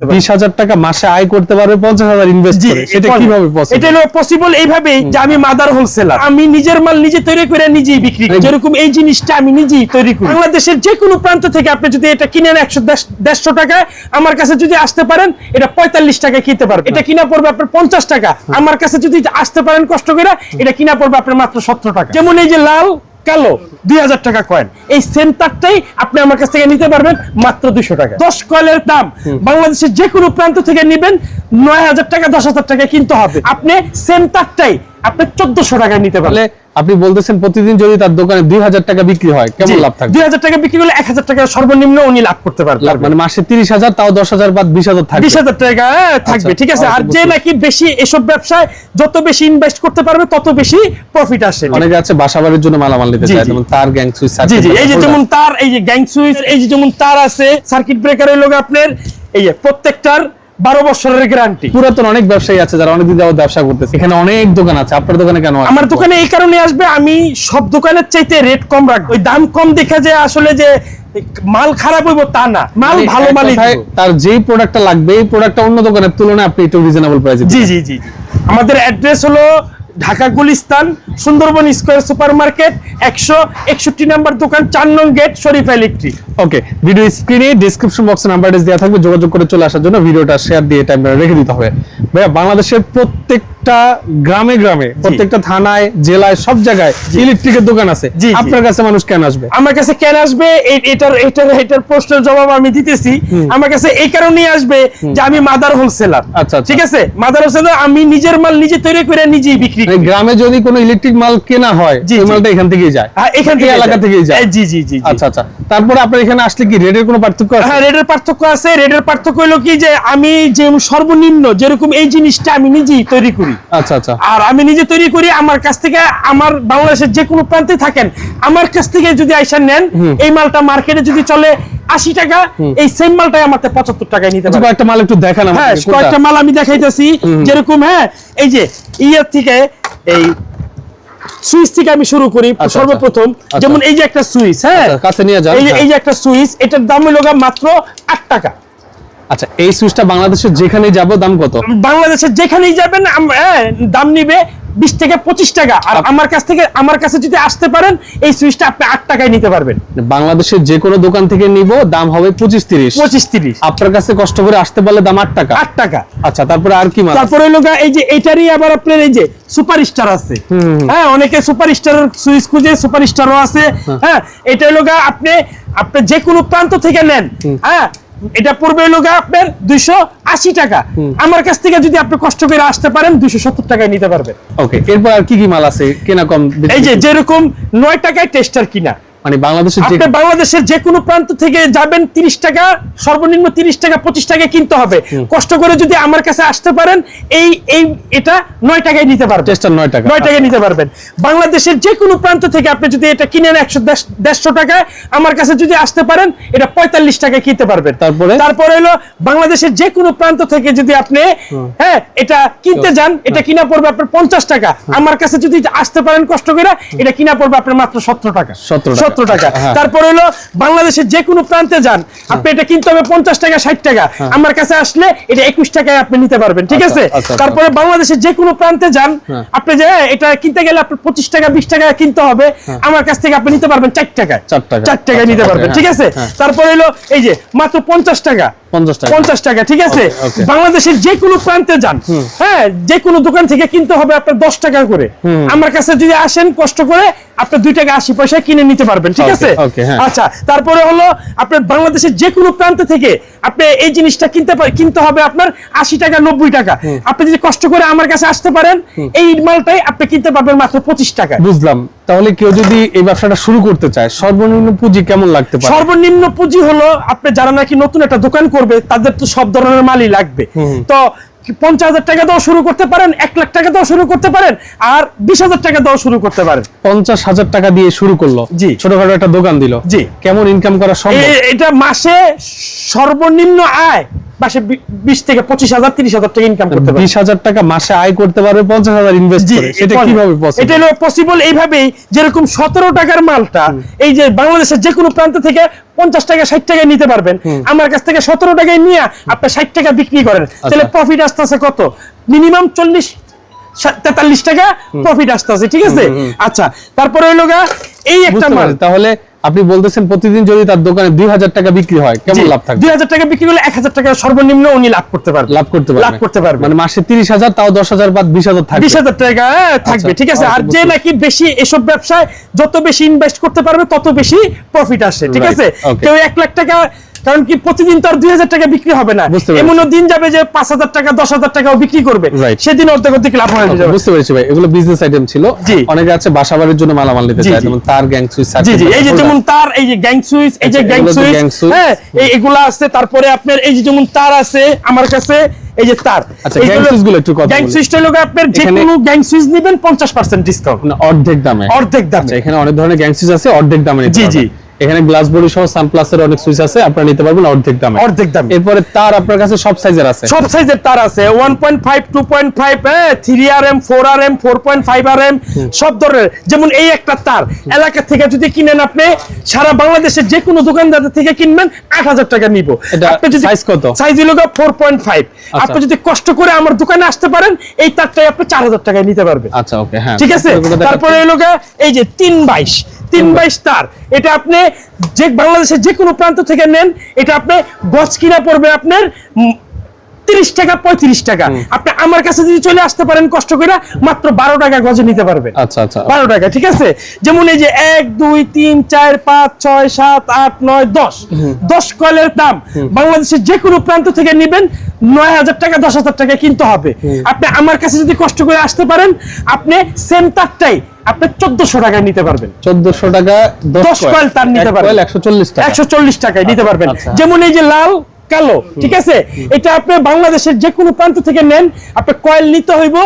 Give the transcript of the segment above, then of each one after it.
বিশ হাজার টাকা মাসে আয় করতে পারবে পঞ্চাশ হাজার ইনভেস্ট জি, করে। সেটা এটা- কীভাবে এটা হলো পসিবল এইভাবে যে আমি মাদার হোলসেলার আমি নিজের মাল নিজে তৈরি করে নিজেই বিক্রি করি। এই- যেরকম এই জিনিসটা আমি নিজেই তৈরি করি। বাংলাদেশের যে কোনো প্রান্ত থেকে আপনি যদি এটা কিনেন একশো দেড়শো টাকায় আমার কাছে যদি আসতে পারেন এটা পঁয়তাল্লিশ টাকায় কিনতে পারবেন। এটা কিনা পড়বে আপনার পঞ্চাশ টাকা। আমার কাছে যদি আসতে পারেন কষ্ট করে এটা কিনা পড়বে আপনার মাত্র সত্তর টাকা। যেমন এই যে লাল কালো দুই হাজার টাকা কয়েন এই সেম তারটাই আপনি আমার কাছ থেকে নিতে পারবেন মাত্র দুশো টাকা। দশ কয়েলের দাম বাংলাদেশের যে কোনো প্রান্ত থেকে নেবেন নয় হাজার টাকা দশ হাজার টাকা কিনতে হবে। আপনি সেম তারটাই আপনি চোদ্দশো টাকায় নিতে পারবেন। আপনি বলতেছেন প্রতিদিন যদি তার দোকানে দুই হাজার টাকা বিক্রি হয় কেমন লাভ থাকবে? দুই হাজার টাকা বিক্রি করলে এক হাজার টাকা সর্বনিম্ন উনি লাভ করতে পারবেন মানে মাসে তিরিশ হাজার তাও দশ হাজার বা বিশ হাজার থাকবে। বিশ হাজার টাকা হ্যাঁ, থাকবে আচ্ছা, ঠিক আছে। আর যে নাকি বেশি এসব ব্যবসায় যত বেশি ইনভেস্ট করতে পারবে তত বেশি প্রফিট আসে। অনেকে আছে বাসা বাড়ির জন্য মালামাল নিতে চায় যেমন তার গ্যাং সুইচ জি জি এই যে যেমন তার এই যে গ্যাং সুইচ এই যে যেমন তার আছে সার্কিট ব্রেকার হলো আপনার এই যে প্রত্যেকটার বারো বছরের গ্যারান্টি পুরাতন অনেক ব্যবসায়ী আছে যারা অনেকদিন যাবত ব্যবসা করতেছে। এখানে অনেক দোকান আছে। আপনার দোকানে কেন আমার দোকানে এই কারণে আসবে আমি সব দোকানের চাইতে রেট কম রাখব। ওই দাম কম দেখা যে আসলে যে মাল খারাপ হইব তা না। মাল মানে ভালো মালই তার যেই প্রোডাক্টটা লাগবে এই প্রোডাক্টটা অন্য দোকানের তুলনায় আপনি একটু রিজনেবল প্রাইসে জি জি জি। আমাদের অ্যাড্রেস হলো Dhaka Gulistan, Sundarban square super market একশো একষট্টি নাম্বার দোকান, চার নং gate, Sharif electric. Okay video স্ক্রিনে ডিসক্রিপশন বক্সে নাম্বার দেওয়া থাকবে, যোগাযোগ করে চলে আসার জন্য ভিডিওটা শেয়ার দিয়ে টাইম রেখে দিতে হবে। ভাইয়া, বাংলাদেশের প্রত্যেকটা গ্রামে গ্রামে প্রত্যেকটা থানায় জেলায় সব জায়গায় ইলেকট্রিকের দোকান আছে। আপনার কাছে মানুষ কেন আসবে? আমার কাছে কেন আসবে? এটার এটার এটার প্রশ্নের জবাব আমি দিতেছি। আমার কাছে এই কারণেই আসবে যে আমি মাদার হোলসেলার। আচ্ছা, আচ্ছা। ঠিক আছে? মাদার হোলসেলার আমি নিজের মাল নিজে তৈরি করে নিজেই বিক্রি করি। গ্রামে যদি কোনো ইলেকট্রিক মাল কেনা হয় এই মালটা এখান থেকেই যায়। হ্যাঁ, এখান থেকে এলাকা থেকেই যায়। জি জি জি জি। আচ্ছা আচ্ছা। তারপরে আপনার এখানে আসলে কি রেটের কোনো পার্থক্য আছে? হ্যাঁ রেটের পার্থক্য আছে। রেটের পার্থক্য হলো কি যে আমি যে সর্বনিম্ন যেরকম এই জিনিসটা আমি নিজেই তৈরি করি। আচ্ছা আচ্ছা। আর আমি নিজে তৈরি করি আমার কাছ থেকে আমার বাংলাদেশের যে কোনো প্রান্তে থাকেন আমার কাছ থেকে যদি আইসা নেন এই মালটা মার্কেটে যদি চলে আশি টাকা এই সেম মালটাই আমার পঁচাত্তর টাকায় নিতে আচ্ছা, কয়েকটা মাল একটু দেখান হ্যাঁ কয়েকটা মাল আমি দেখাইতেছি। যেরকম হ্যাঁ এই যে ইয়ার থেকে এই সুইচ থেকে আমি শুরু করি সর্বপ্রথম। যেমন এই যে একটা সুইচ হ্যাঁ কাছে নিয়ে যান, এই যে হ্যাঁ। এই যে একটা সুইচ এটার দাম হলো মাত্র আট টাকা। আচ্ছা এই সুইচটা বাংলাদেশের যেখানে যাব দাম কত? বাংলাদেশের যেখানেই যাবেন হ্যাঁ, দাম নিবে বিশ থেকে পঁচিশ টাকা। আর আমার কাছ থেকে আমার কাছে যদি আসতে পারেন এই সুইচটা আপনি আট টাকায় নিতে পারবেন। বাংলাদেশের যে কোনো দোকান থেকে নিব দাম হবে পঁচিশ তিরিশ। পঁচিশ তিরিশ। আপনার কাছে কষ্ট করে আসতে পারলে দাম আট টাকা? আট টাকা। আচ্ছা তারপরে আর কি তারপরে হলো এই যে এটারই আবার আপনার এই যে সুপার স্টার আছে হ্যাঁ অনেকে সুপার স্টার সুইচ খুঁজে সুপার স্টারও আছে। হ্যাঁ। এটা হলো আপনি আপনি যে কোনো প্রান্ত থেকে নেন। হ্যাঁ এটা পড়বে লোকে আপনার দুইশো আশি টাকা। আমার কাছ থেকে যদি আপনি কষ্ট করে আসতে পারেন দুইশো সত্তর টাকায় নিতে পারবেন। ওকে এরপর আর কি কি মাল আছে? কেনা কম এই যে যেরকম নয় টাকায় টেস্টার কিনা মানে বাংলাদেশের আপনি বাংলাদেশের যে কোনো প্রান্ত থেকে যাবেন তিরিশ টাকা সর্বনিম্ন তিরিশ টাকা পঁচিশ টাকা কিনতে হবে। কষ্ট করে যদি আমার কাছে আসতে পারেন এই এই এটা টাকায় নিতে পারবেন। টেস্টার টাকা। টাকায় নিতে পারবেন। বাংলাদেশের যে কোনো প্রান্ত থেকে আপনি যদি এটা কিনেন একশো দেড়শো টাকায় আমার কাছে যদি আসতে পারেন এটা পঁয়তাল্লিশ টাকায় কিনতে পারবেন। তারপরে? তারপরে হলো বাংলাদেশের যে কোনো প্রান্ত থেকে যদি আপনি হ্যাঁ এটা কিনতে যান এটা কিনা পড়বে আপনার পঞ্চাশ টাকা। আমার কাছে যদি আসতে পারেন কষ্ট করে এটা কিনা পড়বে আপনার মাত্র সত্তর টাকা। 70 টাকা। সত্তর টাকা হ্যাঁ। তারপরে হলো বাংলাদেশের যে কোনো প্রান্তে যান আপনি এটা কিনতে হবে পঞ্চাশ টাকা ষাট টাকা আমার কাছে আসলে এটা একুশ টাকায় আপনি নিতে পারবেন ঠিক হ্যাঁ। আচ্ছা, আছে আচ্ছা, আচ্ছা। তারপরে বাংলাদেশের যে কোনো প্রান্তে যান হ্যাঁ। আপনি যে এটা কিনতে গেলে আপনার পঁচিশ টাকা বিশ টাকা কিনতে হবে আমার কাছ থেকে আপনি নিতে পারবেন চার টাকায় চার টাকা। চার টাকায় নিতে পারবেন হ্যাঁ, ঠিক আছে হ্যাঁ। তারপরে হলো এই যে মাত্র পঞ্চাশ টাকা পঞ্চাশ টাকা ঠিক আছে. বাংলাদেশের যে কোনো প্রান্তে যান হ্যাঁ যে কোনো দোকান থেকে কিনতে হবে আপনার দশ টাকা করে আমার কাছে যদি আসেন কষ্ট করে আপনার দুই টাকা আশি পয়সা কিনে নিতে পারবেন ঠিক আছে? হ্যাঁ। আচ্ছা তারপরে হলো আপনার বাংলাদেশের যে কোনো প্রান্ত থেকে আপনি এই জিনিসটা কিনতে পার- কিনতে হবে আপনার আশি টাকা নব্বই টাকা। আপনি যদি কষ্ট করে আমার কাছে আসতে পারেন এই মালটাই আপনি কিনতে পারবেন মাত্র পঁচিশ টাকা বুঝলাম। তাহলে কেউ যদি এই ব্যবসাটা শুরু করতে চায় সর্বনিম্ন পুঁজি কেমন লাগতে পারে? সর্বনিম্ন পুঁজি হলো আপনি যারা নাকি নতুন একটা দোকান করবে তাদের তো সব ধরনের মালই লাগবে। তো পঞ্চাশ হাজার টাকা দেওয়া শুরু করতে পারেন এক লাখ টাকা দেওয়া শুরু করতে পারেন আর বিশ হাজার টাকা দেওয়া শুরু করতে পারেন পঞ্চাশ হাজার টাকা দিয়ে শুরু করল জি। ছোটখাটো একটা দোকান দিল জি। কেমন ইনকাম করা সম্ভব এটা মাসে সর্বনিম্ন আয় মাসে বি- বিশ থেকে পঁচিশ হাজার তিরিশ হাজার টাকা ইনকাম করতে বিশ হাজার টাকা মাসে আয় করতে পারবে পঞ্চাশ হাজার ইনভেস্ট করে। এটা- কীভাবে এটা হলো পসিবল এইভাবেই যেরকম সতেরো টাকার মালটা এই যে বাংলাদেশের যে কোনো প্রান্ত থেকে পঞ্চাশ টাকা ষাট টাকায় নিতে পারবেন। আমার কাছ থেকে সতেরো টাকায় নিয়ে আপনি ষাট টাকা বিক্রি করেন। আচ্ছা। তাহলে প্রফিট আসতেছে কত? মিনিমাম চল্লিশ তেতাল্লিশ টাকা প্রফিট আসতেছে ঠিক আছে? আচ্ছা তারপরে হইল গা, এই একটা মাল। তাহলে আপনি বলতেছেন প্রতিদিন যদি তার দোকানে দুই হাজার টাকা বিক্রি হয় কেমন লাভ থাকবে? দুই হাজার টাকা বিক্রি করলে এক হাজার টাকা সর্বনিম্ন উনি লাভ করতে পারবেন লাভ করতে পারবে। লাভ করতে পারবে। মানে মাসে তিরিশ হাজার তাও দশ হাজার বাদ বিশ হাজার থাকবে। বিশ হাজার টাকা হ্যাঁ, থাকবে আচ্ছা, ঠিক আছে। আর যে নাকি বেশি এসব ব্যবসায় যত বেশি ইনভেস্ট করতে পারবে তত বেশি প্রফিট আসে ঠিক আছে? কেউ এক লাখ টাকা কারণ কি প্রতিদিন তো আর দুই হাজার টাকা বিক্রি হবে না। এমনও দিন যাবে যে পাঁচ হাজার টাকা দশ হাজার টাকাও বিক্রি করবে। সেদিন অর্ধেক অর্ধেক লাভ হয়ে যাবে। বুঝতে পেরেছি ভাই এগুলো বিজনেস আইটেম ছিল। অনেকে আছে বাসা বাড়ির জন্য মালামাল নিতে চায় যেমন তার গ্যাং সুইচ জি জি। এই যে যেমন তার এই যে গ্যাং সুইচ এই যে আচ্ছা, গ্যাং সুইচ হ্যাঁ এই এগুলা আছে। তারপরে আপনার এই যে যেমন তার আছে আমার কাছে এই যে তার। আচ্ছা, gang switch গুলো একটু কথা গ্যাং। সুইচটা হলো আপনার যে কোনো গ্যাং সুইচ নেবেন 50% ডিসকাউন্ট মানে অর্ধেক দামে। অর্ধেক দামে। আচ্ছা এখানে অনেক ধরনের গ্যাং সুইচ আছে অর্ধেক দামে জি, জি। এখানে গ্লাস বডি সহ সানপ্লাসের অনেক সুইচ আছে আপনারা নিতে পারবেন অর্ধেক দামে। অর্ধেক দামে। এরপরে তার আপনার কাছে সব সাইজের আছে। সব সাইজের তার আছে। 1.5 2.5 হ্যাঁ 3RM 4RM 4.5RM সব ধরনের। যেমন এই একটা তার এলাকা থেকে যদি কিনেন আপনি সারা বাংলাদেশের যে কোনো দোকানদার থেকে কিনবেন 8000 টাকা নিব। এটা size কত? সাইজ হলো 4.5 আপনি যদি কষ্ট করে আমার দোকানে আসতে পারেন এই তারটাই আপনি 4000 টাকায় নিতে পারবেন। আচ্ছা ওকে হ্যাঁ। ঠিক আছে? তারপরে হলো এই যে তিন বাইশ। তিন বাই স্টার। এটা আপনি যে বাংলাদেশের যে কোনো প্রান্ত থেকে নেন এটা আপনি গছ কিনা পড়বে আপনার তিরিশ টাকা পঁয়ত্রিশ টাকা। আপনি আমার কাছে যদি চলে আসতে পারেন কষ্ট করে মাত্র বারো টাকা গজে নিতে পারবেন। আচ্ছা আচ্ছা। বারো টাকা ঠিক আছে? যেমন এই যে এক দুই তিন চার পাঁচ ছয় সাত আট নয় দশ। দশ কয়েলের দাম। বাংলাদেশের যে কোনো প্রান্ত থেকে নেবেন নয় হাজার টাকা দশ হাজার টাকা কিনতে হবে। আপনি আমার কাছে যদি কষ্ট করে আসতে পারেন আপনি সেম তারটাই আপনি চোদ্দশো টাকায় নিতে পারবেন। চোদ্দশো টাকা দশ কয়েল তার নিতে পারবেন। একশো চল্লিশ টাকা। একশো চল্লিশ টাকায় নিতে পারবেন। আচ্ছা। যেমন এই যে লাল কালো ঠিক আছে? এটা আপনি বাংলাদেশের যে কোনো প্রান্ত থেকে নেন আপনি কয়েল নিতে হইব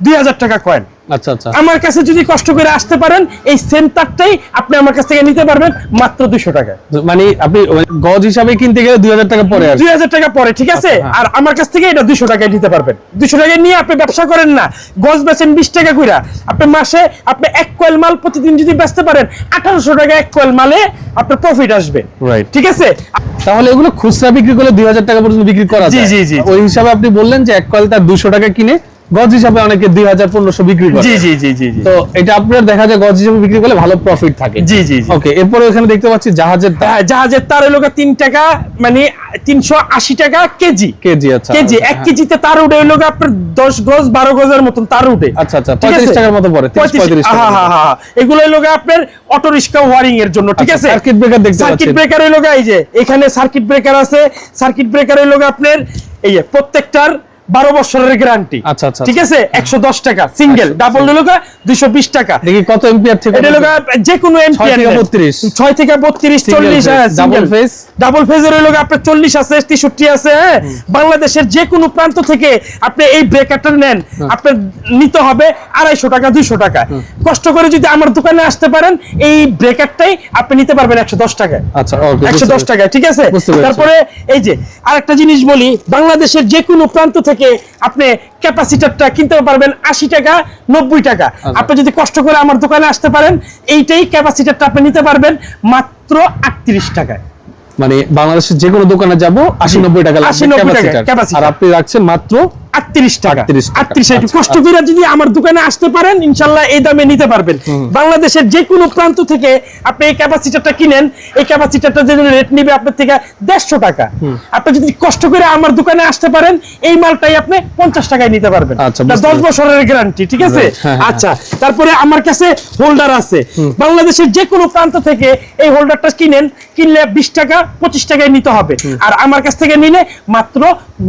দুই হাজার টাকা কয়েন আচ্ছা আচ্ছা। আমার কাছে যদি কষ্ট করে আসতে পারেন এই সেম তারটাই আপনি আমার কাছ থেকে নিতে পারবেন মাত্র দুশো টাকায়। মানে আপনি গজ হিসাবে কিনতে গেলে দুই হাজার টাকা পরে আর কি। দুই হাজার টাকা পরে ঠিক আছে? হ্যাঁ। আর আমার কাছ থেকে এটা দুশো টাকায় নিতে পারবেন। দুশো টাকায় নিয়ে আপনি ব্যবসা করেন না। গজ বেচেন বিশ টাকা কইরা। আপনি মাসে আপনি এক কয়েল মাল প্রতিদিন যদি বেচতে পারেন আঠারোশো টাকা এক কয়েল মালে আপনার প্রফিট আসবে। Right. ঠিক আছে? তাহলে এগুলো খুচরা বিক্রি করলে দুই হাজার টাকা পর্যন্ত বিক্রি করা যায়। জি, জি, জি। ওই হিসাবে আপনি বললেন যে এক কয়েল তার দুশো টাকা কিনে গজ হিসাবে অনেকে দুই হাজার পনেরোশো বিক্রি করে। জি জি জি জি তো এটা আপনার দেখা যায় গজ হিসাবে বিক্রি করলে ভালো প্রফিট থাকে। জি, জি। ওকে এরপরে এখানে দেখতে পাচ্ছি জাহাজের হ্যাঁ, জাহাজের তার হলো তিন টাকা মানে তিনশো আশি টাকা কেজি। কেজি আচ্ছা। কেজি এক হ্যাঁ। কেজিতে তার উঠে হলো আপনার দশ গজ বারো গজের মতন তার উঠে। আচ্ছা, আচ্ছা? 35 টাকার মতো পড়ে, 30, 35 টাকার হ্যাঁ, হ্যাঁ, হ্যাঁ, হ্যাঁ। এগুলো হলো আপনার অটো রিক্সা ওয়ারিং এর জন্য ঠিক আচ্ছা, আছে? circuit breaker দেখতে সার্কিট ব্রেকার হলো এই যে এখানে সার্কিট ব্রেকার আছে। সার্কিট ব্রেকার হলো আপনার এই প্রত্যেকটার বারো বছরের গ্যারান্টি আচ্ছা, আচ্ছা, ঠিক আছে? একশো দশ টাকা। সিঙ্গেল ডাবল হলো দুইশো বিশ টাকা। দেখি কত এম্পিয়ার থেকে এটা হলো যে কোনো ছয় থেকে এমপি 32 ছয় থেকে বত্রিশ চল্লিশ double phase? ডাবল ফেজের হলো আপনার চল্লিশ আছে তেষট্টি আছে হ্যাঁ? বাংলাদেশের যে কোনো প্রান্ত থেকে আপনি এই ব্রেকারটা নেন। আপনার নিতে হবে আড়াইশো টাকা দুইশো টাকা। কষ্ট করে যদি আমার দোকানে আসতে পারেন এই ব্রেকারটাই আপনি নিতে পারবেন একশো দশ টাকায়। আচ্ছা একশো দশ টাকায় ঠিক আছে? তারপরে এই যে আরেকটা জিনিস বলি বাংলাদেশের যে কোনো প্রান্ত থেকে আপনি ক্যাপাসিটারটা কিনতে পারবেন আশি টাকা নব্বই টাকা আচ্ছা। আপনি যদি কষ্ট করে আমার দোকানে আসতে পারেন এইটাই ক্যাপাসিটারটা আপনি নিতে পারবেন মাত্র আটত্রিশ টাকায় মানে বাংলাদেশের যে কোনো দোকানে যাব আশি নব্বই টাকা আশি নব্বই টাকা। আর আপনি রাখছেন মাত্র আটত্রিশ টাকা। আটত্রিশ একটু আচ্ছা, কষ্ট করে যদি আমার দোকানে আসতে পারেন ইনশাল্লাহ এই দামে নিতে পারবেন। বাংলাদেশের যে কোনো প্রান্ত থেকে আপনি এই ক্যাপাসিটারটা কিনেন এই ক্যাপাসিটারটা যে রেট নিবে আপনার থেকে দেড়শো টাকা। আপনি যদি কষ্ট করে আমার দোকানে আসতে পারেন এই মালটাই আপনি পঞ্চাশ টাকায় নিতে পারবেন। আচ্ছা, দশ বছরের গ্যারান্টি ঠিক আছে? Right, হ্যাঁ, হ্যাঁ, আচ্ছা তারপরে আমার কাছে হোল্ডার আছে। বাংলাদেশের যে কোনো প্রান্ত থেকে এই হোল্ডারটা কিনেন কিনলে বিশ টাকা পঁচিশ টাকায় নিতে হবে। আর আমার কাছ থেকে নিলে মাত্র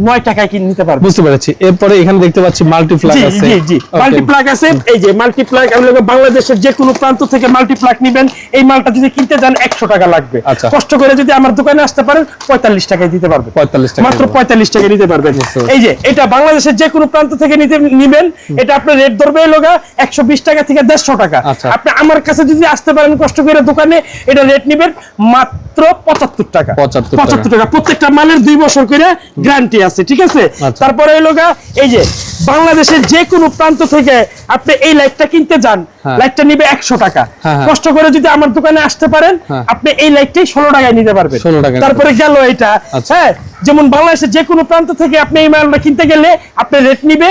নয় টাকায় কিনে নিতে পারবেন। বুঝতে পেরেছি। এরপরে এখানে দেখতে পাচ্ছি মাল্টিপ্লাগ জি আছে। জি জি। Okay. মাল্টিপ্লাগ আছে। এই যে মাল্টিপ্লাগ আপনাকে বাংলাদেশের যে কোনো প্রান্ত থেকে মাল্টিপ্লাগ নেবেন। এই মালটা যদি কিনতে যান একশো টাকা লাগবে। আচ্ছা। কষ্ট করে যদি আমার দোকানে আসতে পারেন পঁয়তাল্লিশ টাকায় দিতে পারবে 45 টাকায় মাত্র দেবো। পঁয়তাল্লিশ টাকা নিতে পারবেন। এই যে এটা বাংলাদেশের যে কোনো প্রান্ত থেকে নিতে নিবেন। এটা আপনার রেট ধরবে লোগা একশো বিশ টাকা থেকে দেড়শো টাকা। আচ্ছা। আপনি আমার কাছে যদি আসতে পারেন কষ্ট করে দোকানে এটা রেট নিবেন মাত্র পঁচাত্তর টাকা। পঁচাত্তর টাকা। প্রত্যেকটা মালের দুই বছর করে গ্যারান্টি আছে ঠিক আছে? আচ্ছা। তারপরে হলো গা, এই যে বাংলাদেশের যে কোনো প্রান্ত থেকে আপনি এই লাইটটা কিনতে যান হ্যাঁ। লাইটটা নিবে একশো টাকা হ্যাঁ, হ্যাঁ। কষ্ট করে যদি আমার দোকানে আসতে পারেন। আপনি এই লাইটটাই ষোলো টাকায় নিতে পারবেন 16 টাকায় তারপরে গেল এটা আচ্ছা। হ্যাঁ যেমন বাংলাদেশের যে কোনো প্রান্ত থেকে আপনি এই মালটা কিনতে গেলে আপনি রেট নিবে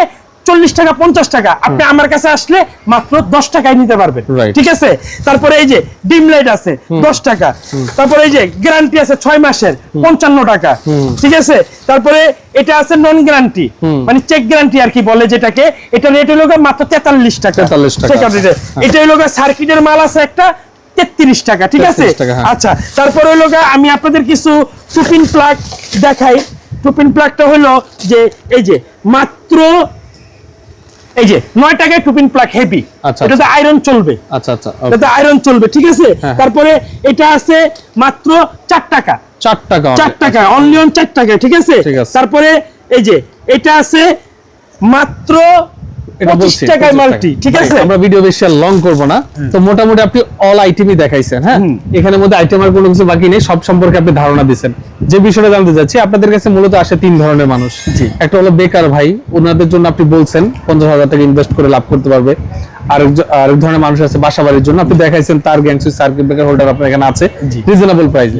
চল্লিশ টাকা পঞ্চাশ টাকা। আপনি আমার কাছে আসলে মাত্র দশ টাকায় নিতে পারবেন। ঠিক আছে? তারপরে এই যে ডিম লাইট আছে দশ টাকা। তারপরে এই যে গ্যারান্টি আছে ছয় মাসের পঞ্চান্ন টাকা। ঠিক আছে? তারপরে এটা আছে নন গ্যারান্টি মানে চেক গ্যারান্টি আর কি বলে যেটাকে। এটা রেট হলো মাত্র তেতাল্লিশ টাকা। 43 টাকা। Rate। এটা হলো সার্কিটের মাল আছে একটা তেত্রিশ টাকা ঠিক আছে? 33 টাকা, হ্যাঁ। আচ্ছা তারপরে হলো আমি আপনাদের কিছু টুপিন প্লাগ দেখাই। টুপিন প্লাগটা হলো যে এই যে মাত্র এই যে নয় টাকায় টুপিন প্লাগ হেভি আচ্ছা, এটাতে আয়রন চলবে। আচ্ছা আচ্ছা এটাতে আয়রন চলবে ঠিক আছে? হ্যাঁ। তারপরে এটা আছে মাত্র চার টাকা। চার টাকা চার টাকা অনলি অন চার টাকা ঠিক আছে? ঠিক আছে। তারপরে এই যে এটা আছে মাত্র এটা পঁচিশ বলছি, টাকায় মাল্টি ঠিক আছে? আমরা ভিডিও বেশি লং করব না। তো মোটামুটি আপনি অল আইটেমই দেখাইছেন হ্যাঁ? এখানের মধ্যে আইটেম আর কোনো কিছু বাকি নেই সব সম্পর্কে আপনি ধারণা দিচ্ছেন যে বিষয়টা জানতে চাচ্ছি আপনাদের কাছে মূলত আসে তিন ধরনের মানুষ। একটা হলো বেকার ভাই ওনাদের জন্য আপনি বলছেন পঞ্চাশ হাজার টাকা ইনভেস্ট করে লাভ করতে পারবে। আরেক আরেক ধরনের মানুষ আছে বাসা বাড়ির জন্য আপনি দেখাইছেন তার গ্যাংসুই সার্কিট ব্রেকার হোল্ডার আপনার এখানে আছে। Reasonable price.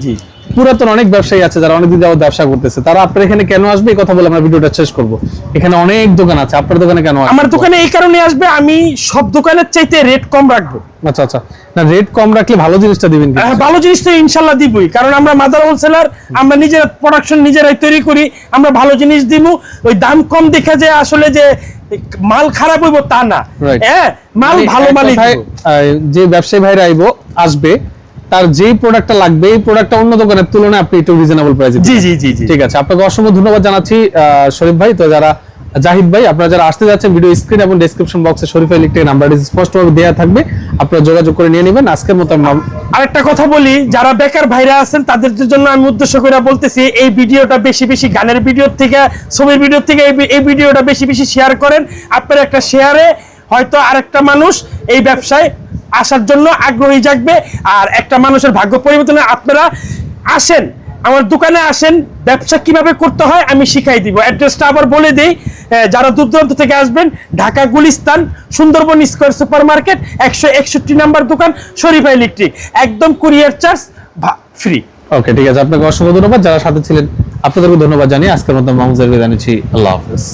পুরাতন অনেক ব্যবসায়ী আছে যারা অনেকদিন যাবত ব্যবসা করতেছে। তারা আপনার এখানে কেন আসবে? এই কথা বলে আমরা ভিডিওটা শেষ করব। এখানে অনেক দোকান আছে। আপনার দোকানে কেন আমার দোকানে এই কারণে আসবে আমি সব দোকানের চাইতে রেট কম রাখব। আচ্ছা আচ্ছা। না রেট কম রাখলে ভালো জিনিসটা দিবেন হ্যাঁ, ভালো জিনিস তো ইনশাল্লাহ দিবই। কারণ আমরা মাদার হোলসেলার আমরা নিজের প্রোডাকশন নিজেরাই তৈরি করি আমরা ভালো জিনিস দিব ওই দাম কম দেখে যে আসলে যে মাল খারাপ হইব তা না. হ্যাঁ মাল মানে ভালো মালই যে ব্যবসায়ী ভাইরা আইবো আসবে তার যেই প্রোডাক্টটা লাগবে এই প্রোডাক্টটা অন্য দোকানের তুলনায় আপনি একটু রিজনেবল প্রাইসে জি জি জি ঠিক আছে আপনাকে অসংখ্য ধন্যবাদ জানাচ্ছি শরীফ ভাই। তো যারা জাহিদ ভাই আপনারা যারা আসতে যাচ্ছেন ভিডিও স্ক্রিন এবং ডেসক্রিপশন বক্সে শরীফ ইলেকট্রিক নাম্বারটি স্পষ্টভাবে দেওয়া থাকবে। আপনারা যোগাযোগ করে নিয়ে নেবেন। আজকের মতো আরেকটা কথা বলি যারা বেকার ভাইরা আছেন তাদের জন্য আমি উদ্দেশ্য করে বলতেছি এই ভিডিওটা বেশি বেশি গানের ভিডিও থেকে ছবির ভিডিও থেকে এই ভিডিওটা বেশি বেশি শেয়ার করেন। আপনার একটা শেয়ারে হয়তো আরেকটা মানুষ এই ব্যবসায় আসার জন্য আগ্রহী জাগবে। আর একটা মানুষের ভাগ্য পরিবর্তনে আপনারা আসেন, আমার দোকানে আসেন, ব্যবসা কীভাবে করতে হয় আমি শিখাই দিব। অ্যাড্রেসটা আবার বলে দিই যারা দূর দূরান্ত থেকে আসবেন, Dhaka Gulistan, Sundarban square super market একশো একষট্টি নাম্বার দোকান, শরীফা ইলেকট্রিক। একদম কুরিয়ার চার্জ ফ্রি। ওকে, ঠিক আছে। আপনাকে অসংখ্য ধন্যবাদ। যারা সাথে ছিলেন আপনাদেরকে ধন্যবাদ জানিয়ে আজকের মতো মামুজার বিদায় নিচ্ছি। আল্লাহ হাফেজ।